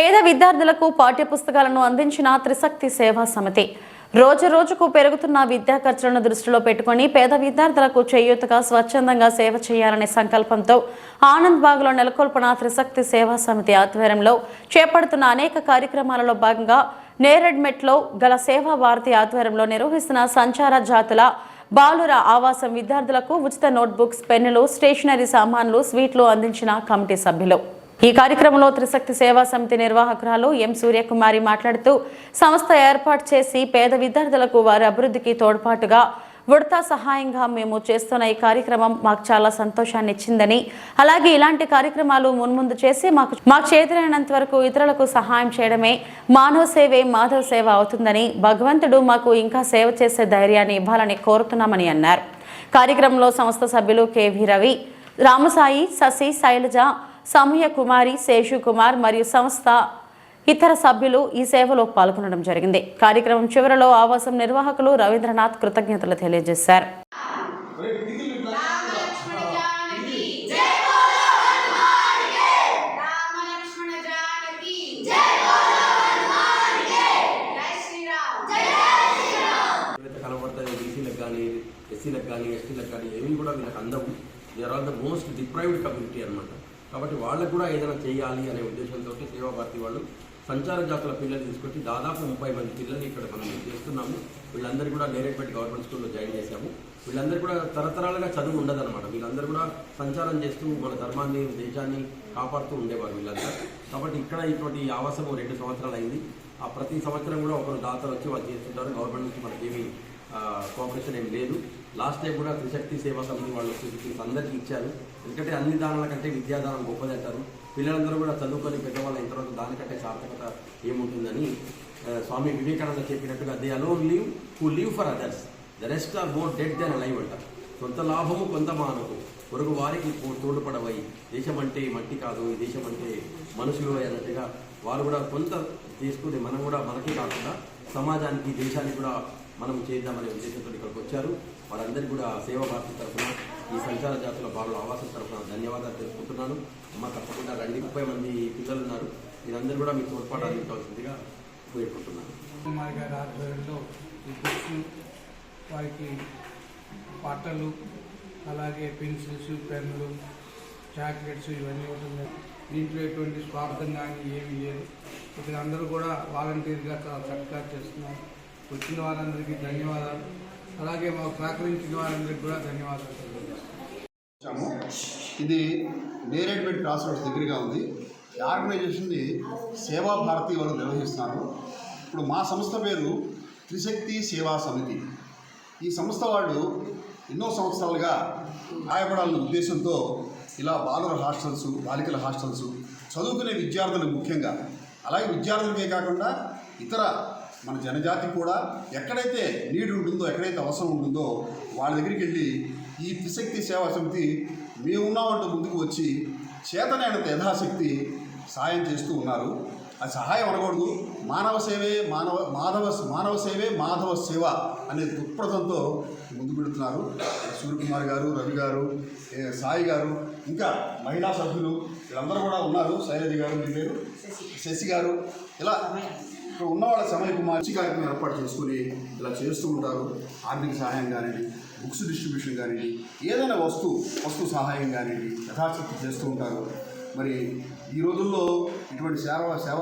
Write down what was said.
పేద విద్యార్థులకు పాఠ్య పుస్తకాలను అందించిన త్రిశక్తి సేవా సమితి. రోజు రోజుకు పెరుగుతున్న విద్యా ఖర్చులను దృష్టిలో పెట్టుకుని పేద విద్యార్థులకు చేయూతగా స్వచ్ఛందంగా సేవ చేయాలనే సంకల్పంతో ఆనంద్ బాగ్లో నెలకొల్పిన త్రిశక్తి సేవా సమితి ఆధ్వర్యంలో చేపడుతున్న అనేక కార్యక్రమాలలో భాగంగా నేరెడ్మెట్లో గల సేవా భారతి ఆధ్వర్యంలో నిర్వహిస్తున్న సంచార జాతుల బాలుర ఆవాసం విద్యార్థులకు ఉచిత నోట్బుక్స్ పెన్నులు స్టేషనరీ సామాన్లు స్వీట్లు అందించిన కమిటీ సభ్యులు. ఈ కార్యక్రమంలో త్రిశక్తి సేవా సమితి నిర్వాహకురాలు ఎం సూర్యకుమారి మాట్లాడుతూ సంస్థ ఏర్పాటు చేసి పేద విద్యార్థులకు వారి అభివృద్ధికి తోడ్పాటుగా ఉడతా సహాయంగా మేము చేస్తున్న ఈ కార్యక్రమం మాకు చాలా సంతోషాన్ని ఇచ్చిందని అలాగే ఇలాంటి కార్యక్రమాలు మున్ముందు చేసి మాకు మాకు చేతులైనంత వరకు ఇతరులకు సహాయం చేయడమే మానవ సేవే మాధవ సేవ అవుతుందని భగవంతుడు మాకు ఇంకా సేవ చేసే ధైర్యాన్ని ఇవ్వాలని కోరుతున్నామని అన్నారు. కార్యక్రమంలో సంస్థ సభ్యులు కెవి రవి రామసాయి శశి శైలజ సమయ కుమారి శేషు కుమార్ మరియు సంస్థ ఇతర సభ్యులు ఈ సేవలో పాల్గొనడం జరిగింది కార్యక్రమం చివరలో ఆవాసం నిర్వాహకులు రవీంద్రనాథ్ కృతజ్ఞతలు తెలియజేశారు ఎస్సీలకు కానీ ఎస్టీలకు కానీ ఏమీ కూడా వీళ్ళకి అందవు they are all the most deprived community అనమాట కాబట్టి వాళ్ళకు కూడా ఏదైనా చేయాలి అనే ఉద్దేశంతో సేవాభారతి వాళ్ళు సంచార జాతుల పిల్లలు తీసుకొచ్చి దాదాపు ముప్పై మంది పిల్లల్ని ఇక్కడ మనం చేస్తున్నాము. వీళ్ళందరూ కూడా డైరెక్ట్ గవర్నమెంట్ స్కూల్లో జాయిన్ చేశాము. వీళ్ళందరూ కూడా తరతరాలుగా చదువు ఉండదన్నమాట. వీళ్ళందరూ కూడా సంచారం చేస్తూ మన ధర్మాన్ని దేశాన్ని కాపాడుతూ ఉండేవారు వీళ్ళంతా. కాబట్టి ఇక్కడ ఇటువంటి ఆవాసము రెండు సంవత్సరాలు అయింది. ఆ ప్రతి సంవత్సరం కూడా ఒకరు దాతలు వచ్చి వాళ్ళు చేస్తుంటారు. గవర్నమెంట్ నుంచి మనకేమీ కోఆపరేషన్ ఏం లేదు. లాస్ట్ టైం కూడా త్రిశక్తి సేవా సమితి వాళ్ళు వచ్చి అందరికీ ఇచ్చారు. ఎందుకంటే అన్ని దానాల కంటే విద్యాదానం గొప్పది అంటారు. పిల్లలందరూ కూడా చదువుకొని పెద్దవాళ్ళు అయిన తర్వాత దానికంటే సార్థకత ఏముంటుందని స్వామి వివేకానంద చెప్పినట్టుగా they alone live who live for others the rest are more dead than live అంటారు కొంత లాభము కొంత మానవు పొరుగు వారికి తోడుపడవై. దేశం అంటే మట్టి కాదు ఈ దేశం అంటే మనుషులు అన్నట్టుగా వారు కూడా కొంత తీసుకుని మనం కూడా మనకే కాకుండా సమాజానికి దేశానికి కూడా మనం చేద్దామనే ఉద్దేశంతో ఇక్కడికి వచ్చారు. వారందరికీ కూడా సేవా భారతి తరఫున ఈ సంచార జాతుల బాలుల ఆవాసం తరఫున ధన్యవాదాలు తెలుపుకుంటున్నాను. అమ్మ తప్పకుండా రెండు. ముప్పై మంది పిల్లలు ఉన్నారు మీరందరూ కూడా మీ తోడ్పాటు అందించవలసిందిగా వేడుకుంటున్నాను కుమార్ గారి ఆధ్వర్యంలో ఈ బుక్స్ వారికి బట్టలు అలాగే పెన్సిల్స్ పెన్నులు చాక్లెట్స్ ఇవన్నీ ఉంటుంది దీంట్లో ఎటువంటి స్వార్థం కానీ ఏమీ లేదు. ఇక్కడ అందరూ కూడా వాలంటీర్గా చాలా చక్కగా చేస్తున్నారు. వచ్చిన వారందరికీ ధన్యవాదాలు. అలాగే మాకు సహకరించిన వారందరికీ కూడా ధన్యవాదాలు ఇది నేరేడ్మెట్ క్రాస్ రోడ్స్ దగ్గరగా ఉంది. ఈ ఆర్గనైజేషన్ని సేవా భారతి వాళ్ళు నిర్వహిస్తున్నారు. ఇప్పుడు మా సంస్థ పేరు త్రిశక్తి సేవా సమితి. ఈ సంస్థ వాళ్ళు ఎన్నో సంవత్సరాలుగా గాయపడాలన్న ఉద్దేశంతో ఇలా బాలుర హాస్టల్స్ బాలికల హాస్టల్స్ చదువుకునే విద్యార్థులు ముఖ్యంగా అలాగే విద్యార్థులకే కాకుండా ఇతర మన జనజాతి కూడా ఎక్కడైతే నీడ్ ఉంటుందో ఎక్కడైతే అవసరం ఉంటుందో వాళ్ళ దగ్గరికి వెళ్ళి ఈ త్రిశక్తి సేవా సమితి మేమున్నామంటూ ముందుకు వచ్చి చేతనైనంత యథాశక్తి సాయం చేస్తూ ఉన్నారు. అది సహాయం అనకూడదు మానవ సేవే మానవ మాధవ మానవ సేవే మాధవ సేవ అనే దృక్పథంతో ముందు పెడుతున్నారు సూర్యకుమార్ గారు రవి గారు సాయి గారు ఇంకా మహిళా సభ్యులు వీళ్ళందరూ కూడా ఉన్నారు. శైలజ గారు మీ పేరు? శశి. గారు. ఇలా ఇక్కడ ఉన్నవాళ్ళ సమయ మంచి కార్యక్రమం ఏర్పాటు చేసుకుని ఇలా చేస్తూ ఉంటారు. ఆర్థిక సహాయం కానివ్వండి బుక్స్ డిస్ట్రిబ్యూషన్ కానివ్వండి ఏదైనా వస్తువు వస్తు సహాయం కానివ్వండి యథాశక్తి చేస్తూ ఉంటారు. మరి ఈ రోజుల్లో ఇటువంటి సేవ సేవ